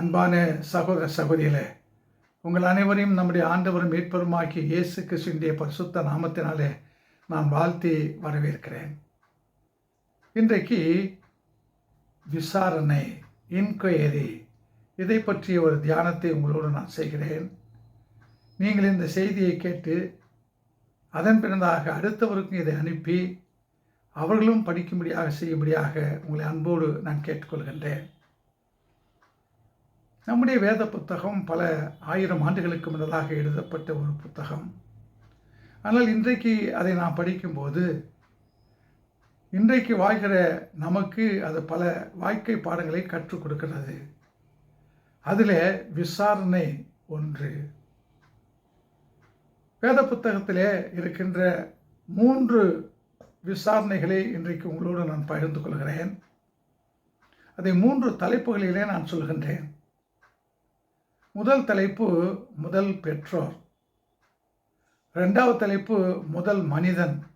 அன்பான சகோதர சகோதரிகளே உங்கள் அனைவரையும் நம்முடைய ஆண்டவரும் மீட்பருமாக்கி இயேசு கிறிஸ்துவினுடைய பரிசுத்த நாமத்தினாலே நான் வாழ்த்தி வரவேற்கிறேன். இன்றைக்கு விசாரணை இன்கொயரி இதை பற்றிய ஒரு தியானத்தை உங்களோடு நான் செய்கிறேன். நீங்கள் இந்த செய்தியை கேட்டு அதன் பிறந்தாக அடுத்தவருக்கும் இதை அனுப்பி அவர்களும் படிக்கும்படியாக செய்யும்படியாக உங்களை அன்போடு நான் கேட்டுக்கொள்கின்றேன். நம்முடைய வேத புத்தகம் பல ஆயிரம் ஆண்டுகளுக்கு முன்னதாக எழுதப்பட்ட ஒரு புத்தகம். ஆனால் இன்றைக்கு அதை நாம் படிக்கும்போது இன்றைக்கு வாழ்கிற நமக்கு அது பல வாழ்க்கை பாடங்களை கற்றுக் கொடுக்கிறது. அதில் விசாரணை ஒன்று. வேத புத்தகத்திலே இருக்கின்ற மூன்று விசாரணைகளை இன்றைக்கு உங்களோடு நான் பகிர்ந்து கொள்கிறேன். அதை மூன்று தலைப்புகளிலே நான் சொல்கின்றேன். முதல் தலைப்பு முதல் பெற்றோர். ரெண்டாவது தலைப்பு முதல் மனிதன்.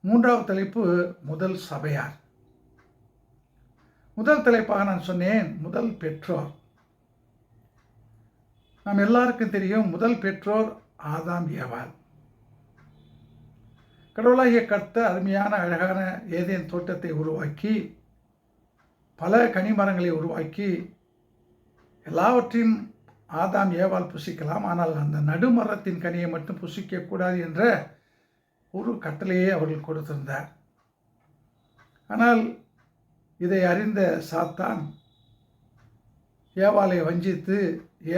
மூன்றாவது தலைப்பு முதல் சபையார். முதல் தலைப்பாக நான் சொன்னேன் முதல் பெற்றோர். நாம் எல்லாருக்கும் தெரியும் முதல் பெற்றோர் ஆதாம் ஏவாள் கடவுளாகிய கர்த்த அருமையான அழகான ஏதேன் தோட்டத்தை உருவாக்கி பல கனிமரங்களை உருவாக்கி எல்லாவற்றையும் ஆதாம் ஏவால் புசிக்கலாம். ஆனால் அந்த நடுமரத்தின் கனியை மட்டும் புசிக்கக்கூடாது என்ற ஒரு கட்டளையே அவர்கள் கொடுத்திருந்தார். ஆனால் இதை அறிந்த சாத்தான் ஏவாலை வஞ்சித்து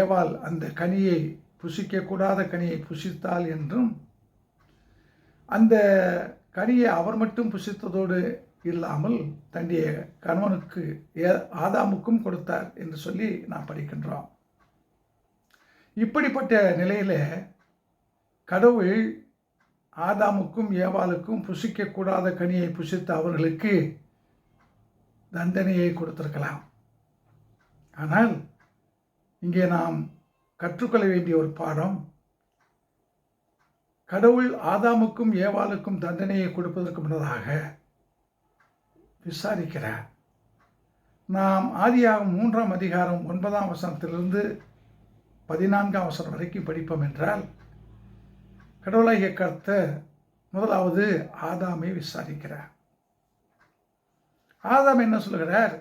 ஏவால் அந்த கனியை புசிக்கக்கூடாத கனியை புசித்தாள் என்றும் அந்த கனியை அவர் மட்டும் புசித்ததோடு இல்லாமல் தன்னுடைய கணவனுக்கு ஏ ஆதாமுக்கும் கொடுத்தார் என்று சொல்லி நாம் படிக்கின்றோம். இப்படிப்பட்ட நிலையில் கடவுள் ஆதாமுக்கும் ஏவாளுக்கும் புசிக்கக்கூடாத கனியை புசித்த அவர்களுக்கு தண்டனையை கொடுத்திருக்கலாம். ஆனால் இங்கே நாம் கற்றுக்கொள்ள வேண்டிய ஒரு பாடம் கடவுள் ஆதாமுக்கும் ஏவாளுக்கும் தண்டனையை கொடுப்பதற்கு முன்னதாக விசாரிக்கிறார். நாம் ஆதியாகும் மூன்றாம் அதிகாரம் ஒன்பதாம் வசனத்திலிருந்து பதினான்காம் வசனம் வரைக்கும் படிப்போம் என்றால் கடவுளாகிய கர்த்த முதலாவது ஆதாமை விசாரிக்கிறார். ஆதாம் என்ன சொல்கிறார்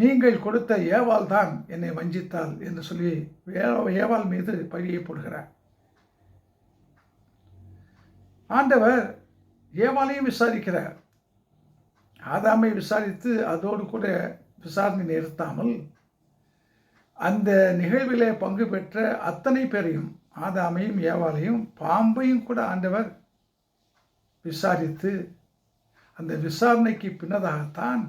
நீங்கள் கொடுத்த ஏவால் தான் என்னை வஞ்சித்தாள் என்று சொல்லி ஏவால் மீது பழியை போடுகிறார். ஆண்டவர் ஏவாலையும் விசாரிக்கிறார். ஆதாமை விசாரித்து அதோடு கூட விசாரணை நிறுத்தாமல் அந்த நிகழ்விலே பங்கு பெற்ற அத்தனை பேரையும் ஆதாமையும் ஏவாலையும் பாம்பையும் கூட ஆண்டவர் விசாரித்து அந்த விசாரணைக்கு பின்னதாகத்தான்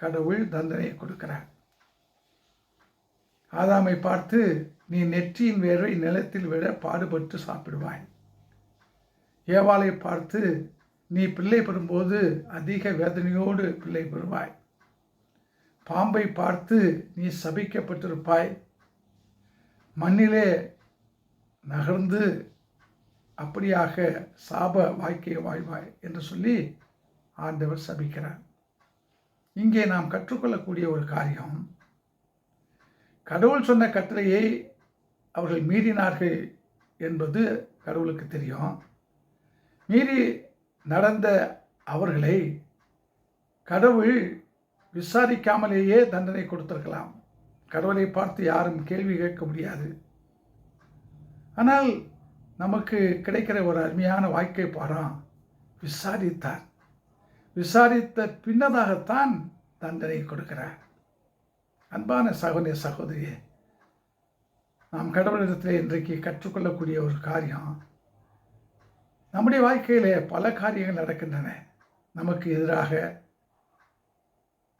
கடவுள் தண்டனையை கொடுக்கிறார். ஆதாமை பார்த்து நீ நெற்றியின் வேர்வை நிலத்தில் விட பாடுபட்டு சாப்பிடுவாய். ஏவாளை பார்த்து நீ பிள்ளை பெறும்போது அதிக வேதனையோடு பிள்ளை பெறுவாய் பாம்பை பார்த்து நீ சபிக்கப்பட்டிருப்பாய். மண்ணிலே நகர்ந்து அப்படியாக சாப வாழ்க்கையை வாழ்வாய் என்று சொல்லி ஆண்டவர் சபிக்கிறார். இங்கே நாம் கற்றுக்கொள்ளக்கூடிய ஒரு காரியம் கடவுள் சொன்ன கட்டளையை அவர்கள் மீறினார்கள் என்பது கடவுளுக்கு தெரியும். மீறி நடந்த அவர்களை கடவுள் விசாரிக்காமலேயே தண்டனை கொடுத்திருக்கலாம். கடவுளை பார்த்து யாரும் கேள்வி கேட்க முடியாது. ஆனால் நமக்கு கிடைக்கிற ஒரு அருமையான வாழ்க்கை பாடம் விசாரித்தார். விசாரித்த பின்னதாகத்தான் தண்டனை கொடுக்கிறார். அன்பான சகோதரிய சகோதரியே நாம் கடவுளிடத்தில் இன்றைக்கு கற்றுக்கொள்ளக்கூடிய ஒரு காரியம் நம்முடைய வாழ்க்கையிலே பல காரியங்கள் நடக்கின்றன. நமக்கு எதிராக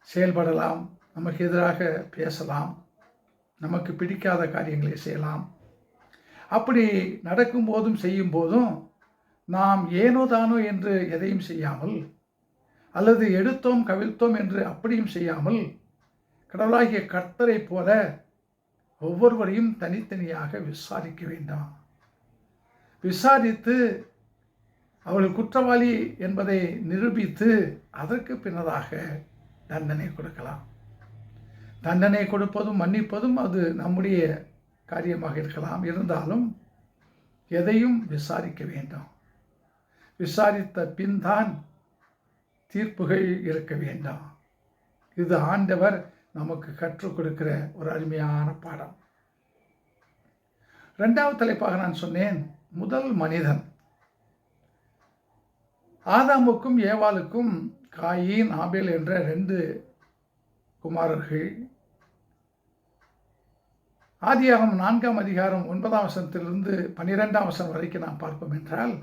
செயல்படலாம் நமக்கு எதிராக பேசலாம் நமக்கு பிடிக்காத காரியங்களை செய்யலாம். அப்படி நடக்கும் போதும் செய்யும் போதும் நாம் ஏனோ தானோ என்று எதையும் செய்யாமல் அல்லது எடுத்தோம் கவிழ்த்தோம் என்று அப்படியும் செய்யாமல் கடவுளாகிய கர்த்தரை போல ஒவ்வொருவரையும் தனித்தனியாக விசாரிக்க வேண்டாம். விசாரித்து அவர்கள் குற்றவாளி என்பதை நிரூபித்து அதற்கு பின்னதாக தண்டனை கொடுக்கலாம். தண்டனை கொடுப்பதும் மன்னிப்பதும் அது நம்முடைய காரியமாக இருக்கலாம். இருந்தாலும் எதையும் விசாரிக்க வேண்டும். விசாரித்த பின்தான் தீர்ப்புகள் இருக்க வேண்டாம். இது ஆண்டவர் நமக்கு கற்றுக் கொடுக்கிற ஒரு அருமையான பாடம். ரெண்டாவது தலைப்பாக நான் சொன்னேன் முதல் மனிதன். ஆதாமுக்கும் ஏவாளுக்கும் காயின் ஆபேல் என்ற ரெண்டு குமாரர்கள். ஆதியாகம் நான்காம் அதிகாரம் ஒன்பதாம் வசனத்திலிருந்து பன்னிரெண்டாம் வசனம் வரைக்கும் நாம் பார்ப்போம் என்றால்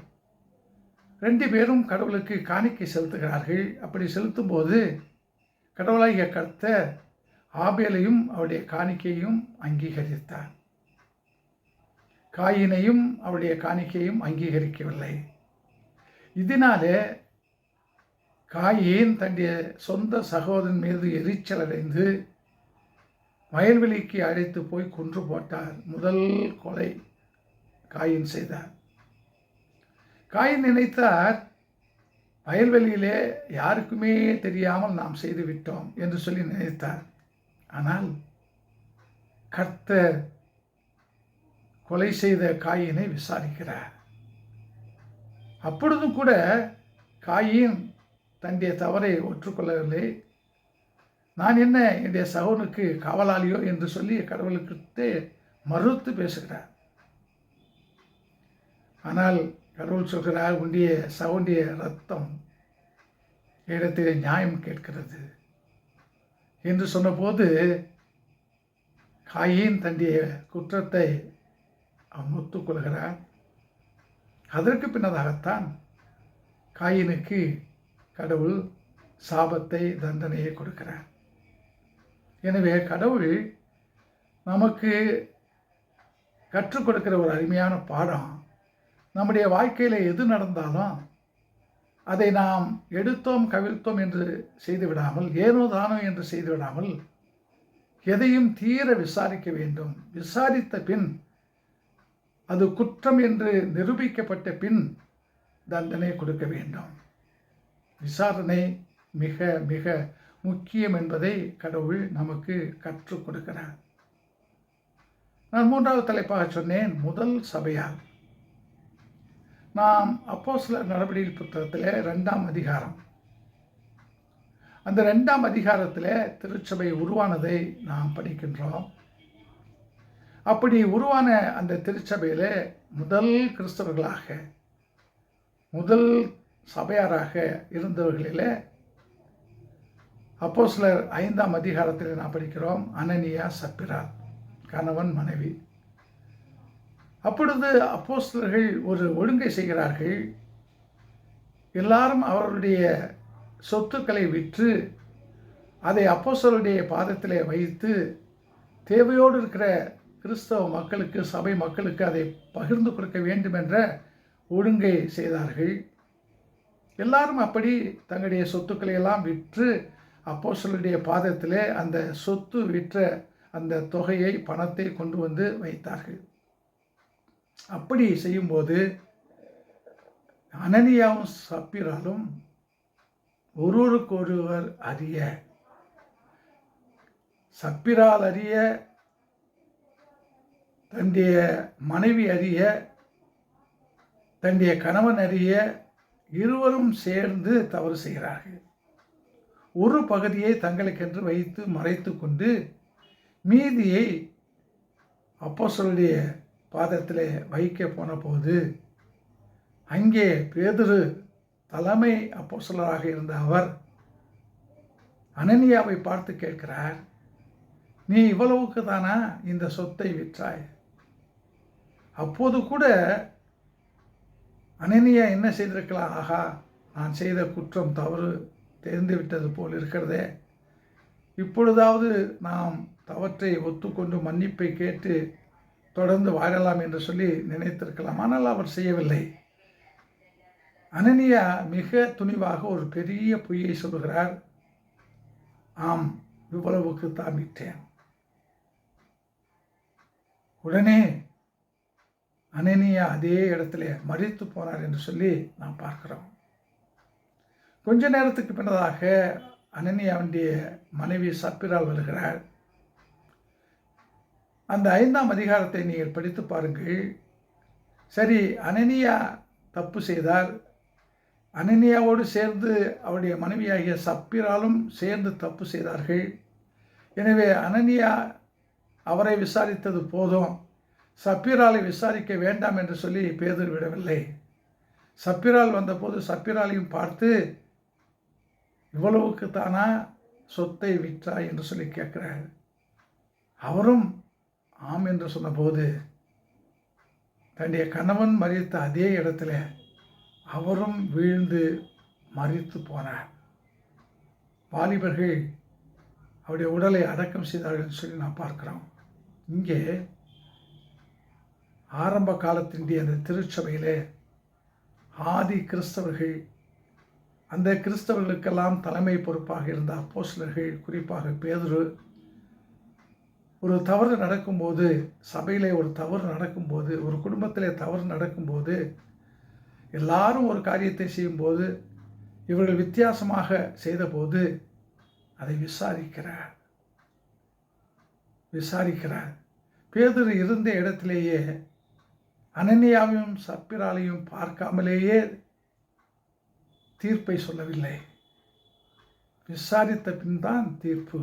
ரெண்டு பேரும் கடவுளுக்கு காணிக்கை செலுத்துகிறார்கள். அப்படி செலுத்தும் போது கடவுளாகிய கர்த்தர் ஆபேலையும் அவருடைய காணிக்கையும் அங்கீகரித்தார். காயினையும் அவருடைய காணிக்கையும் அங்கீகரிக்கவில்லை. இதனாலே காயின் தன்னுடைய சொந்த சகோதரன் மீது எரிச்சல் அடைந்து வயல்வெளிக்கு அழைத்து போய் கொன்று போட்டார். முதல் கொலை காயின் செய்தார். காயின் நினைத்தார் வயல்வெளியிலே யாருக்குமே தெரியாமல் நாம் செய்து விட்டோம் என்று சொல்லி நினைத்தார். ஆனால் கர்த்தர் கொலை செய்த காயினை விசாரிக்கிறார். அப்பொழுதும் கூட காயின் தன்னுடைய தவறை ஒற்றுக்கொள்ளவில்லை. நான் என்ன என்னுடைய சகோனுக்கு காவலாளியோ என்று சொல்லி கடவுளுக்கு மறுத்து பேசுகிறார். ஆனால் கடவுள் சொல்கிறார் உண்டிய சவுண்டிய ரத்தம் இடத்திலே நியாயம் கேட்கிறது. என்று சொன்னபோது காயின் தன்னுடைய குற்றத்தை அவன் ஒத்துக்கொள்கிறான். அதற்கு பின்னதாகத்தான் காயினுக்கு கடவுள் சாபத்தை தண்டனையை கொடுக்கிறார். எனவே கடவுள் நமக்கு கற்றுக் கொடுக்கிற ஒரு அருமையான பாடம் நம்முடைய வாழ்க்கையில் எது நடந்தாலும் அதை நாம் எடுத்தோம் கவிழ்த்தோம் என்று செய்து விடாமல் ஏனோ தானோ என்று செய்துவிடாமல் எதையும் தீர விசாரிக்க வேண்டும். விசாரித்த பின் அது குற்றம் என்று நிரூபிக்கப்பட்ட பின் தண்டனை கொடுக்க வேண்டும். விசாரணை மிக மிக முக்கியம் என்பதை கடவுள் நமக்கு கற்றுக் கொடுக்கிறார். நான் மூன்றாவது தலைப்பாக சொன்னேன் முதல் சபையால். நாம் அப்போ சில நடவடிக்கை புத்தகத்தில் ரெண்டாம் அதிகாரம். அந்த ரெண்டாம் அதிகாரத்தில் திருச்சபை உருவானதை நாம் படிக்கின்றோம். அப்படி உருவான அந்த திருச்சபையில் முதல் கிறிஸ்தவர்களாக முதல் சபையாராக இருந்தவர்களில் அப்போ சிலர் ஐந்தாம் அதிகாரத்தில் நாம் படிக்கிறோம் அனனியா சப்பிரா கணவன் மனைவி. அப்பொழுது அப்போஸ்தலர்கள் ஒரு ஒழுங்கை செய்கிறார்கள். எல்லாரும் அவர்களுடைய சொத்துக்களை விற்று அதை அப்போஸ்தலருடைய பாதத்தில் வைத்து தேவையோடு இருக்கிற கிறிஸ்தவ மக்களுக்கு சபை மக்களுக்கு அதை பகிர்ந்து கொடுக்க வேண்டும் என்ற ஒழுங்கை செய்தார்கள். எல்லாரும் அப்படி தங்களுடைய சொத்துக்களை எல்லாம் விற்று அப்போஸ்தலருடைய பாதத்திலே அந்த சொத்து விற்ற அந்த தொகையை பணத்தை கொண்டு வந்து வைத்தார்கள். அப்படி செய்யும்போது அனனியாவும் சப்பிராலும் ஒருவருக்கொருவர் அறிய சப்பிரால் அறிய தன்னுடைய மனைவி அறிய தன்னுடைய கணவன் அறிய இருவரும் சேர்ந்து தவறு செய்கிறார்கள். ஒரு பகுதியை தங்களுக்கென்று வைத்து மறைத்து கொண்டு மீதியை அப்போ சொல்லிய பாதத்தில் வைக்க போன போது அங்கே பேதுரு தலைமை அப்போசலராக இருந்த அவர் அனனியாவை பார்த்து கேட்கிறார் நீ இவ்வளவுக்கு தானா இந்த சொத்தை விற்றாய்? அப்போது கூட அனனியா என்ன செய்திருக்கலாம்? ஆகா நான் செய்த குற்றம் தவறு தெரிந்துவிட்டது போல் இருக்கிறதே. இப்பொழுதாவது நாம் தவற்றை ஒத்துக்கொண்டு மன்னிப்பை கேட்டு தொடர்ந்து வாழலாம் என்று சொல்லி நினைத்திருக்கலாம். ஆனால் அவர் செய்யவில்லை. அனனியா மிக துணிவாக ஒரு பெரிய பொய்யை சொல்கிறார் ஆம் இவ்வளவுக்கு தாமிட்டேன் உடனே அனனியா அதே இடத்துல மறித்து போனார் என்று சொல்லி நாம் பார்க்கிறோம். கொஞ்ச நேரத்துக்கு பின்னதாக அனனியாவுடைய மனைவி சப்பிரால் வருகிறார் அந்த ஐந்தாம் அதிகாரத்தை நீங்கள் படித்து பாருங்கள். சரி அனனியா தப்பு செய்தார். அனனியாவோடு சேர்ந்து அவருடைய மனைவியாகிய சப்பிராலும் சேர்ந்து தப்பு செய்தார்கள். எனவே அனனியா அவரை விசாரித்தது போதும். சப்பிராலை விசாரிக்க வேண்டாம் என்று சொல்லி பேதர் விடவில்லை. சப்பிரால் வந்தபோது சப்பிராலையும் பார்த்து இவ்வளவுக்கு தானா சொத்தை விற்றாய் என்று சொல்லி கேட்கிறார். அவரும் ஆம் என்று சொன்னபோது தன்னுடைய கணவன் மறித்த அதே இடத்துல அவரும் வீழ்ந்து மறித்து போனார். வாலிபர்கள் அவருடைய உடலை அடக்கம் செய்தார்கள் சொல்லி நான் பார்க்குறோம். இங்கே ஆரம்ப காலத்தினுடைய அந்த திருச்சபையிலே ஆதி கிறிஸ்தவர்கள் அந்த கிறிஸ்தவர்களுக்கெல்லாம் தலைமை பொறுப்பாக இருந்த அப்போஸ்லர்கள் குறிப்பாக பேதுரு ஒரு தவறு நடக்கும்போது சபையிலே ஒரு தவறு நடக்கும்போது ஒரு குடும்பத்திலே தவறு நடக்கும்போது எல்லாரும் ஒரு காரியத்தை செய்யும்போது இவர்கள் வித்தியாசமாக செய்தபோது அதை விசாரிக்கிறார். விசாரிக்கிறார். பேதர் இருந்த இடத்திலேயே அனன்யாவையும் சப்பிராலையும் பார்க்காமலேயே தீர்ப்பை சொல்லவில்லை. விசாரித்த பின் தான் தீர்ப்பு.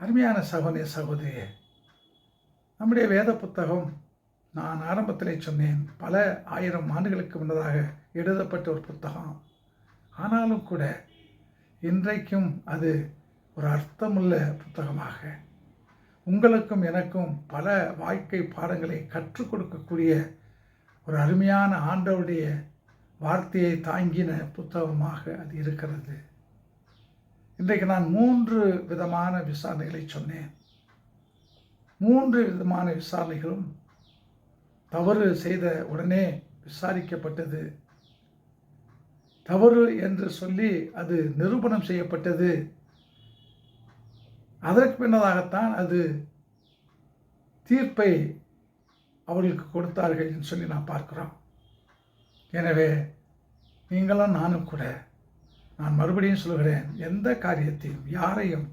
அருமையான சகோதரிய சகோதரியே நம்முடைய வேத புத்தகம் நான் ஆரம்பத்தில் சொன்னேன். பல ஆயிரம் ஆண்டுகளுக்கு முன்னதாக எழுதப்பட்ட ஒரு புத்தகம். ஆனாலும் கூட இன்றைக்கும் அது ஒரு அர்த்தமுள்ள புத்தகமாக உங்களுக்கும் எனக்கும் பல வாழ்க்கை பாடங்களை கற்றுக் கொடுக்கக்கூடிய ஒரு அருமையான ஆண்டவுடைய வார்த்தையை தாங்கின புத்தகமாக அது இருக்கிறது. இன்றைக்கு நான் மூன்று விதமான விசாரணைகளை சொன்னேன். மூன்று விதமான விசாரணைகளும் தவறு செய்த உடனே விசாரிக்கப்பட்டது. தவறு என்று சொல்லி அது நிரூபணம் செய்யப்பட்டது. அதற்கு பின்னதாகத்தான் அது தீர்ப்பை அவர்களுக்கு கொடுத்தார்கள் என்று சொல்லி நான் பார்க்குறோம். எனவே நீங்களும் நானும் கூட நான் மறுபடியும் சொல்கிறேன் எந்த காரியத்தையும் யாரையும்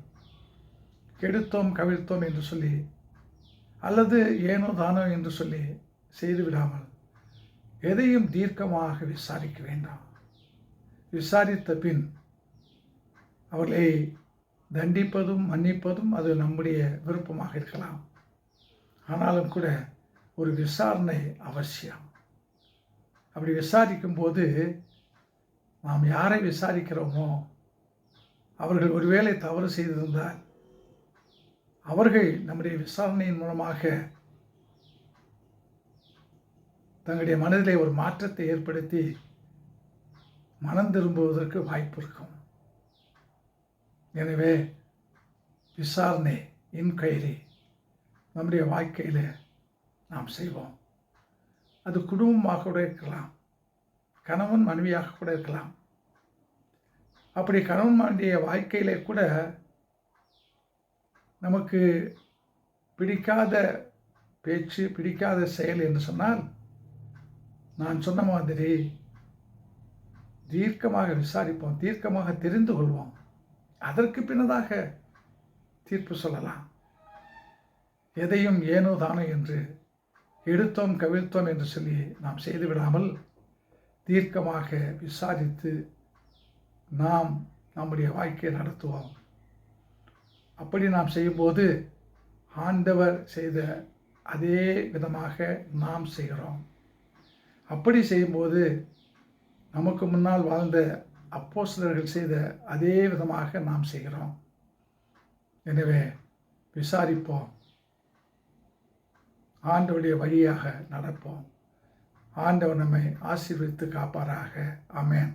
கெடுத்தோம் கவிழ்த்தோம் என்று சொல்லி அல்லது ஏனோ தானோ என்று சொல்லி செய்து விடாமல் எதையும் தீர்க்கமாக விசாரிக்க வேண்டாம். விசாரித்த பின் அவர்களை தண்டிப்பதும் மன்னிப்பதும் அது நம்முடைய விருப்பமாக இருக்கலாம். ஆனாலும் கூட ஒரு விசாரணை அவசியம். அப்படி விசாரிக்கும் போது நாம் யாரை விசாரிக்கிறோமோ அவர்கள் ஒருவேளை தவறு செய்திருந்தால் அவர்கள் நம்முடைய விசாரணையின் மூலமாக தங்களுடைய மனதிலே ஒரு மாற்றத்தை ஏற்படுத்தி மனம் திரும்புவதற்கு வாய்ப்பு இருக்கும். எனவே விசாரணை இன்கொயரி நம்முடைய வாழ்க்கையில் நாம் செய்வோம். அது குடும்பமாக கூட இருக்கலாம் கணவன் மனைவியாக கூட இருக்கலாம். அப்படி கணவன் மனைவிய வாழ்க்கையில் கூட நமக்கு பிடிக்காத பேச்சு பிடிக்காத செயல் என்று சொன்னால் நான் சொன்ன மாதிரி தீர்க்கமாக விசாரிப்போம் தீர்க்கமாக தெரிந்து கொள்வோம். அதற்கு பின்னதாக தீர்ப்பு சொல்லலாம். எதையும் ஏனோ தானோ என்று எடுத்தோம் கவிழ்த்தோம் என்று சொல்லி நாம் செய்துவிடாமல் தீர்க்கமாக விசாரித்து நாம் நம்முடைய வாழ்க்கையை நடத்துவோம். அப்படி நாம் செய்யும்போது ஆண்டவர் செய்த அதே விதமாக நாம் செய்கிறோம். அப்படி செய்யும்போது நமக்கு முன்னால் வாழ்ந்த அப்போஸ்தலர்கள் செய்த அதே விதமாக நாம் செய்கிறோம். எனவே விசாரிப்போம். ஆண்டவருடைய வழியாக நடப்போம். ஆண்டவர் நம்மை ஆசீர்வித்து காப்பாராக. அமேன்